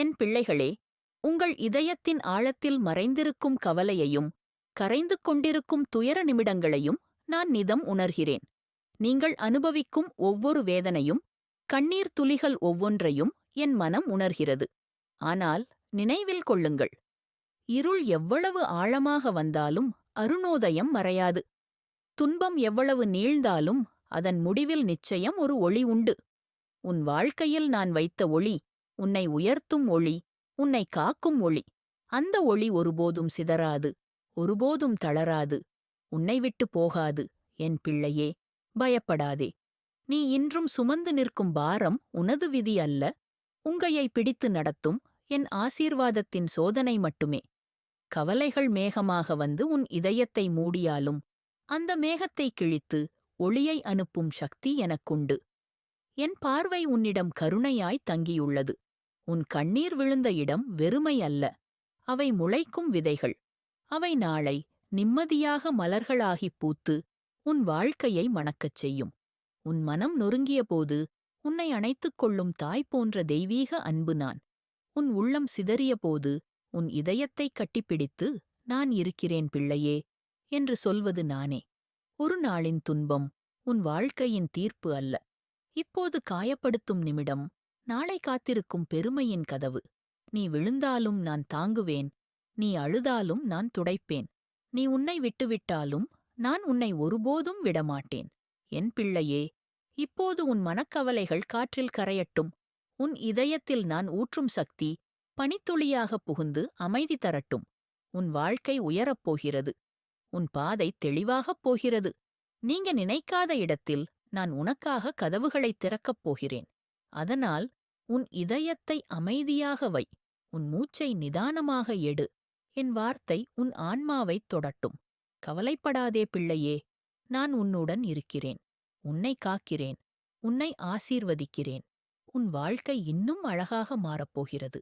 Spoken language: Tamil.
என் பிள்ளைகளே உங்கள் இதயத்தின் ஆழத்தில் மறைந்திருக்கும் கவலையையும் கரைந்து கொண்டிருக்கும் துயர நிமிடங்களையும் நான் நிதம் உணர்கிறேன். நீங்கள் அனுபவிக்கும் ஒவ்வொரு வேதனையும் கண்ணீர் துளிகள் ஒவ்வொன்றையும் என் மனம் உணர்கிறது. ஆனால் நினைவில் கொள்ளுங்கள். இருள் எவ்வளவு ஆழமாக வந்தாலும் அருணோதயம் மறையாது. துன்பம் எவ்வளவு நீழ்ந்தாலும் அதன் முடிவில் நிச்சயம் ஒரு ஒளி உண்டு. உன் வாழ்க்கையில் நான் வைத்த ஒளி உன்னை உயர்த்தும் ஒளி உன்னை காக்கும் ஒளி. அந்த ஒளி ஒருபோதும் சிதறாது ஒருபோதும் தளராது. உன்னை விட்டு போகாது என் பிள்ளையே பயப்படாதே. நீ இன்றும் சுமந்து நிற்கும் பாரம் உனது விதி அல்ல. உங்கையை பிடித்து நடத்தும் என் ஆசீர்வாதத்தின் சோதனை மட்டுமே. கவலைகள் மேகமாக வந்து உன் இதயத்தை மூடியாலும் அந்த மேகத்தை கிழித்து ஒளியை அனுப்பும் சக்தி எனக்குண்டு. என் பார்வை உன்னிடம் கருணையாய் தங்கியுள்ளது. உன் கண்ணீர் விழுந்த இடம் வெறுமை அல்ல. அவை முளைக்கும் விதைகள். அவை நாளை நிம்மதியாக மலர்களாகிப் பூத்து உன் வாழ்க்கையை மணக்கச் செய்யும். உன் மனம் நொறுங்கியபோது உன்னை அணைத்துக் கொள்ளும் தாய் போன்ற தெய்வீக அன்பு நான். உன் உள்ளம் சிதறியபோது உன் இதயத்தைக் கட்டிப்பிடித்து நான் இருக்கிறேன் பிள்ளையே என்று சொல்வது நானே. ஒரு நாளின் துன்பம் உன் வாழ்க்கையின் தீர்ப்பு அல்ல. இப்போது காயப்படுத்தும் நிமிடம் நாளை காத்திருக்கும் பெருமையின் கதவு. நீ விழுந்தாலும் நான் தாங்குவேன். நீ அழுதாலும் நான் துடைப்பேன். நீ உன்னை விட்டுவிட்டாலும் நான் உன்னை ஒருபோதும் விடமாட்டேன். என் பிள்ளையே இப்போது உன் மனக்கவலைகள் காற்றில் கரையட்டும். உன் இதயத்தில் நான் ஊற்றும் சக்தி பனித்துளியாகப் புகுந்து அமைதி தரட்டும். உன் வாழ்க்கை உயரப் போகிறது. உன் பாதை தெளிவாகப் போகிறது. நீங்க நினைக்காத இடத்தில் நான் உனக்காக கதவுகளைத் திறக்கப் போகிறேன். அதனால் உன் இதயத்தை அமைதியாக வை உன் மூச்சை நிதானமாக எடு என் வார்த்தை உன் ஆன்மாவைத் தொடட்டும். கவலைப்படாதே பிள்ளையே நான் உன்னுடன் இருக்கிறேன் உன்னை காக்கிறேன் உன்னை ஆசீர்வதிக்கிறேன் உன் வாழ்க்கை இன்னும் அழகாக மாறப்போகிறது.